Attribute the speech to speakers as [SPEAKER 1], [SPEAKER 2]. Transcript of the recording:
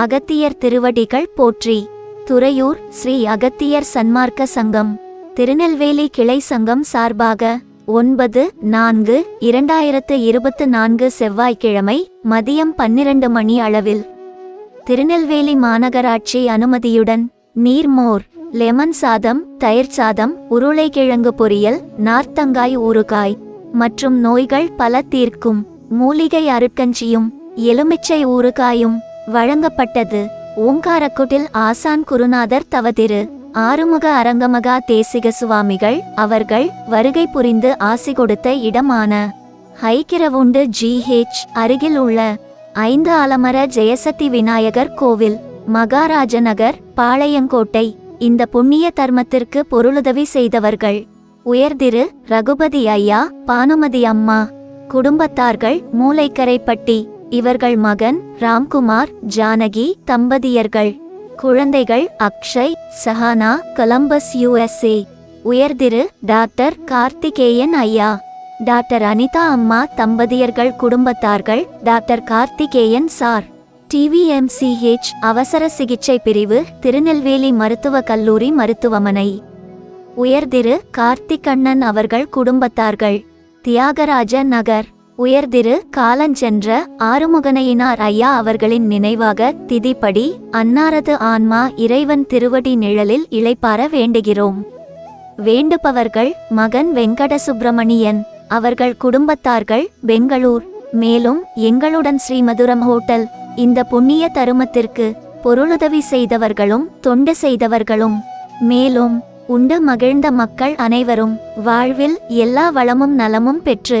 [SPEAKER 1] அகத்தியர் திருவடிகள் போற்றி. துறையூர் ஸ்ரீ அகத்தியர் சன்மார்க்க சங்கம். திருநெல்வேலி கிளை சங்கம் சார்பாக ஒன்பது நான்கு இரண்டாயிரத்து இருபத்து நான்கு செவ்வாய்க்கிழமை மதியம் பன்னிரண்டு மணி அளவில். திருநெல்வேலி மாநகராட்சி அனுமதியுடன் நீர்மோர் லெமன் சாதம் தயிர் சாதம் உருளைக்கிழங்கு பொரியல் நார்த்தங்காய் ஊறுகாய் மற்றும் நோய்கள் பல தீர்க்கும். மூலிகை அருட்கஞ்சியும் எலுமிச்சை ஊறுகாயும் வழங்கப்பட்டது. ஓங்காரக்குட்டில் ஆசான் குருநாதர் தவதிரு ஆறுமுக அரங்கமகா தேசிக சுவாமிகள் அவர்கள் வருகை புரிந்து ஆசி கொடுத்த இடமான ஹைக்கிரவுண்டு ஜிஹெச் அருகில் உள்ள ஐந்து ஆலமர ஜெயசக்தி விநாயகர் கோவில் மகாராஜநகர் பாளையங்கோட்டை. இந்த புண்ணிய தர்மத்திற்கு பொருளுதவி செய்தவர்கள் உயர்திரு ரகுபதி ஐயா பானுமதி அம்மா குடும்பத்தார்கள் மூளைக்கரைப்பட்டி இவர்கள் மகன் ராம்குமார் ஜானகி தம்பதியர்கள். குழந்தைகள் அக்ஷய் சஹானா கொலம்பஸ் யுஎஸ்ஏ. உயர்திரு டாக்டர் கார்த்திகேயன் ஐயா. டாக்டர் அனிதா அம்மா தம்பதியர்கள் குடும்பத்தார்கள் டாக்டர் கார்த்திகேயன் சார். டிவிஎம்சிஹெச் அவசர சிகிச்சை பிரிவு திருநெல்வேலி மருத்துவக் கல்லூரி மருத்துவமனை. உயர்திரு கார்த்திகண்ணன் அவர்கள் குடும்பத்தார்கள். தியாகராஜ நகர். உயர்திரு காலஞ்சென்ற ஆறுமுகனையினார் ஐயா அவர்களின் நினைவாக திதிப்படி அன்னாரது ஆன்மா இறைவன் திருவடி நிழலில் இளைப்பார வேண்டுகிறோம். வேண்டுபவர்கள் மகன் வெங்கட சுப்பிரமணியன் அவர்கள் குடும்பத்தார்கள் பெங்களூர் மேலும் எங்களுடன் ஸ்ரீமதுரம் ஹோட்டல் இந்த புண்ணிய தருமத்திற்கு பொருளுதவி செய்தவர்களும் தொண்டு செய்தவர்களும் மேலும் உண்டு மகிழ்ந்த மக்கள் அனைவரும் வாழ்வில் எல்லா வளமும் நலமும் பெற்று